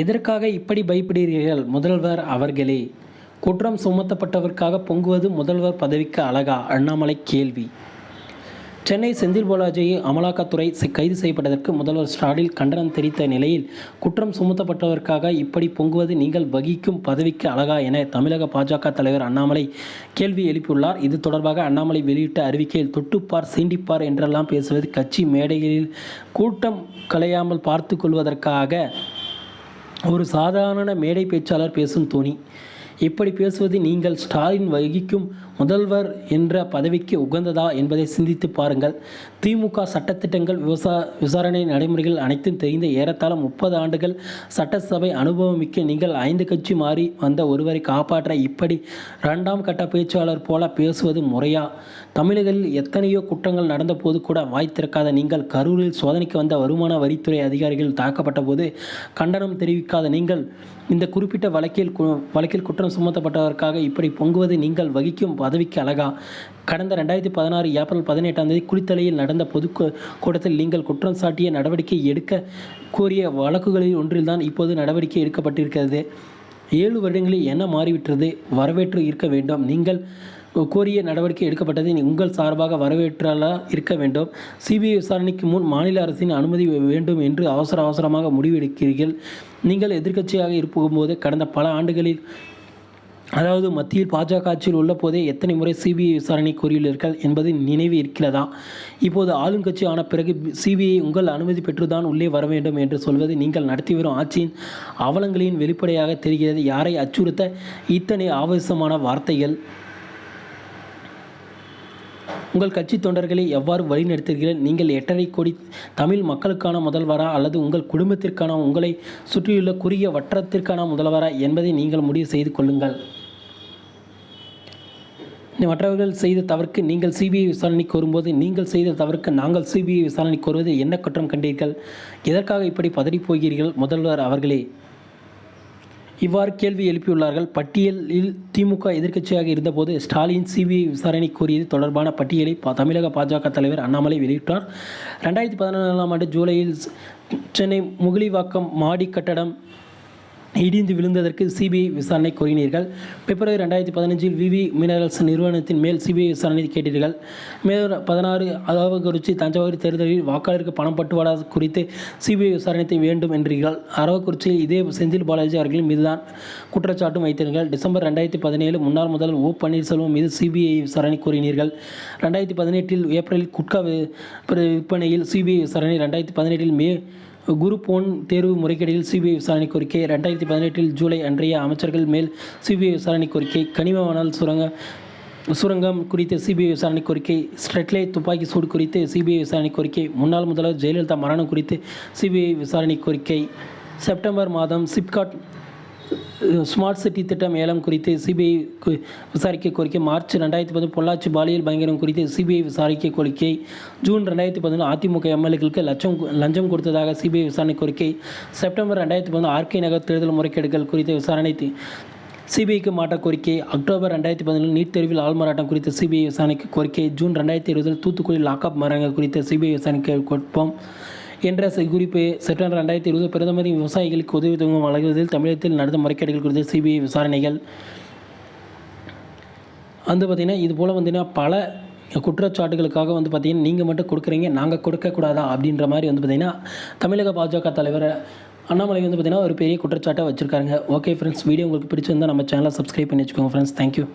எதற்காக இப்படி பயப்படுகிறீர்கள்? முதல்வர் அவர்களே குற்றம் சுமத்தப்பட்டவருக்காக பொங்குவது முதல்வர் பதவிக்கு அழகா? அண்ணாமலை கேள்வி. சென்னை செந்தில் பாலாஜியை அமலாக்கத்துறை கைது செய்யப்பட்டதற்கு முதல்வர் ஸ்டாலின் கண்டனம் தெரிவித்த நிலையில் குற்றம் சுமத்தப்பட்டவருக்காக இப்படி பொங்குவது நீங்கள் வகிக்கும் பதவிக்கு அழகா என தமிழக பாஜக தலைவர் அண்ணாமலை கேள்வி எழுப்பியுள்ளார். இது தொடர்பாக அண்ணாமலை வெளியிட்ட அறிவிக்கையில் தொட்டுப்பார் சீண்டிப்பார் என்றெல்லாம் பேசுவது கட்சி மேடைகளில் கூட்டம் கலையாமல் பார்த்து கொள்வதற்காக ஒரு சாதாரண மேடை பேச்சாளர் பேசும் தோணி. இப்படி பேசுவது நீங்கள் ஸ்டாலின் வகிக்கும் முதல்வர் என்ற பதவிக்கு உகந்ததா என்பதை சிந்தித்து பாருங்கள். திமுக சட்டத்திட்டங்கள் விவசா விசாரணை நடைமுறைகள் அனைத்தும் தெரிந்த ஏறத்தாழ முப்பது ஆண்டுகள் சட்டசபை அனுபவமிக்க நீங்கள் ஐந்து கட்சி மாறி வந்த ஒருவரை காப்பாற்ற இப்படி இரண்டாம் கட்ட பேச்சாளர் போல பேசுவது முறையா? தமிழகத்தில் எத்தனையோ குற்றங்கள் நடந்தபோது கூட வாய் திறக்காத நீங்கள் கரூரில் சோதனைக்கு வந்த வருமான வரித்துறை அதிகாரிகள் தாக்கப்பட்ட போது கண்டனம் தெரிவிக்காத நீங்கள் இந்த குறிப்பிட்ட வழக்கில் கு- வழக்கில் குற்றம் சுமத்தப்பட்டதற்காக இப்படி பொங்குவது நீங்கள் வகிக்கும் பதவிக்கு அழகா? கடந்த ரெண்டாயிரத்தி பதினாறு ஏப்ரல் பதினெட்டாம் தேதி குளித்தலையில் நடந்த பொது கூட்டத்தில் நீங்கள் குற்றம் சாட்டிய நடவடிக்கை எடுக்க கோரிய வழக்குகளில் ஒன்றில்தான் இப்போது நடவடிக்கை எடுக்கப்பட்டிருக்கிறது. ஏழு வருடங்களில் என்ன மாறிவிட்டது? வரவேற்று இருக்க வேண்டும். நீங்கள் கோரிய நடவடிக்கை எடுக்கப்பட்டது உங்கள் சார்பாக வரவேற்றலா இருக்க வேண்டும். சிபிஐ விசாரணைக்கு முன் மாநில அரசின் அனுமதி வேண்டும் என்று அவசர அவசரமாக முடிவெடுக்கிறீர்கள். நீங்கள் எதிர்க்கட்சியாக இருக்கும்போது கடந்த பல ஆண்டுகளில் அதாவது மத்தியில் பாஜக ஆட்சியில் உள்ள போதே எத்தனை முறை சிபிஐ விசாரணை கோரியுள்ளீர்கள் என்பது நினைவு இருக்கிறதா? இப்போது ஆளுங்கட்சி ஆன பிறகு சிபிஐ உங்கள் அனுமதி பெற்றுதான் உள்ளே வர வேண்டும் என்று சொல்வது நீங்கள் நடத்தி வரும் ஆட்சியின் அவலங்களின் வெளிப்படையாக தெரிகிறது. யாரை அச்சுறுத்த இத்தனை ஆவேசமான வார்த்தைகள்? உங்கள் கட்சி தொண்டர்களை எவ்வாறு வழிநடத்துகிறீர்கள்? நீங்கள் எட்டரை கோடி தமிழ் மக்களுக்கான முதல்வரா? அல்லது உங்கள் குடும்பத்திற்கான உங்களை சுற்றியுள்ள குறுகிய வட்டத்திற்கான முதல்வரா? என்பதை நீங்கள் முடிவு செய்து கொள்ளுங்கள். மற்றவர்கள் செய்த தவறுக்கு நீங்கள் சிபிஐ விசாரணை கோரும்போது நீங்கள் செய்த தவறுக்கு நாங்கள் சிபிஐ விசாரணை கோருவது என்ன குற்றம் கண்டீர்கள்? எதற்காக இப்படி பதறிப் போகிறீர்கள் முதல்வர் அவர்களே? இவ்வாறு கேள்வி எழுப்பியுள்ளார்கள். பட்டியலில் திமுக எதிர்க்கட்சியாக இருந்தபோது ஸ்டாலின் சிபிஐ விசாரணை கோரியது தொடர்பான பட்டியலை தமிழக பாஜக தலைவர் அண்ணாமலை வெளியிட்டார். ரெண்டாயிரத்தி பதினாலாம் ஆண்டு ஜூலையில் சென்னை முகிலிவாக்கம் மாடி கட்டடம் இடிந்து விழுந்ததற்கு சிபிஐ விசாரணை கோரினீர்கள். பிப்ரவரி ரெண்டாயிரத்தி பதினஞ்சில் விவி மினரல்ஸ் நிறுவனத்தின் மேல் சிபிஐ விசாரணை கேட்டீர்கள். மேலும் பதினாறு அரவக்குறிச்சி தஞ்சாவூர் தேர்தலில் வாக்காளருக்கு பணம் பட்டுவாடா குறித்து சிபிஐ விசாரணை வேண்டும் என்றீர்கள். அரவக்குறிச்சியில் இதே செந்தில் பாலாஜி அவர்களின் மீதுதான் குற்றச்சாட்டும் வைத்தீர்கள் டிசம்பர் ரெண்டாயிரத்தி பதினேழு முன்னாள் முதல் ஓ பன்னீர்செல்வம் மீது சிபிஐ விசாரணை கோரினீர்கள். ரெண்டாயிரத்தி பதினெட்டில் ஏப்ரலில் குட்கா விற்பனையில் சிபிஐ விசாரணை ரெண்டாயிரத்தி பதினெட்டில் மே குரு போன் தேர்வு முறைகேடில் சிபிஐ விசாரணை கோரிக்கை. ரெண்டாயிரத்தி பதினெட்டில் ஜூலை அன்றைய அமைச்சர்கள் மேல் சிபிஐ விசாரணை கோரிக்கை. கனிம மணல் சுரங்க சுரங்கம் குறித்த சிபிஐ விசாரணை கோரிக்கை. ஸ்ட்ரெட்லைட் துப்பாக்கி சூடு குறித்து சிபிஐ விசாரணை கோரிக்கை. முன்னாள் முதல்வர் ஜெயலலிதா மரணம் குறித்து சிபிஐ விசாரணை கோரிக்கை. செப்டம்பர் மாதம் சிப்காட் ஸ்மார்ட் சிட்டி திட்டம் ஏலம் குறித்து சிபிஐ விசாரிக்க கோரிக்கை. மார்ச் ரெண்டாயிரத்தி பதினொன்று பொள்ளாச்சி பாலியல் பயங்கரம் குறித்து சிபிஐ விசாரிக்க கோரிக்கை. ஜூன் ரெண்டாயிரத்தி பதினொன்று அதிமுக எம்எல்ஏக்களுக்கு லட்சம் லஞ்சம் கொடுத்ததாக சிபிஐ விசாரணை கோரிக்கை. செப்டம்பர் ரெண்டாயிரத்தி பதினொன்று ஆர்கே நகர் தேர்தல் முறைகேடுகள் குறித்த விசாரணை சிபிஐக்கு மாற்ற கோரிக்கை. அக்டோபர் ரெண்டாயிரத்தி பதினொன்று நீட் தேர்வில் ஆள்மாறாட்டம் குறித்த சிபிஐ விசாரணைக்கு கோரிக்கை. ஜூன் ரெண்டாயிரத்தி இருபதில் தூத்துக்குடி லாக்அப் மரங்கள் குறித்த சிபிஐ விசாரணைக்கு கொடுப்போம் என்ற குறிப்பு செப்டம்பர் ரெண்டாயிரத்தி இருபது பிரதமரின் விவசாயிகளுக்கு உதவி தொங்கும் வழங்குவதில் தமிழகத்தில் நடந்த முறைகேடுகள் குறித்த சிபிஐ விசாரணைகள். வந்து பார்த்திங்கன்னா இது போல் வந்துன்னா பல குற்றச்சாட்டுகளுக்காக வந்து பார்த்திங்கன்னா நீங்கள் மட்டும் கொடுக்குறீங்க நாங்கள் கொடுக்கக்கூடாதா அப்படின்ற மாதிரி வந்து பார்த்திங்கன்னா தமிழக பாஜக தலைவர் அண்ணாமலை வந்து பார்த்திங்கன்னா ஒரு பெரிய குற்றச்சாட்டை வச்சுருக்காங்க ஓகே ஃப்ரெண்ட்ஸ் வீடியோ உங்களுக்கு பிடிச்சிருந்தா நம்ம சேனலை சப்ஸ்கிரைப் பண்ணி வச்சுக்கோங்க ஃப்ரெண்ட்ஸ் தேங்க்யூ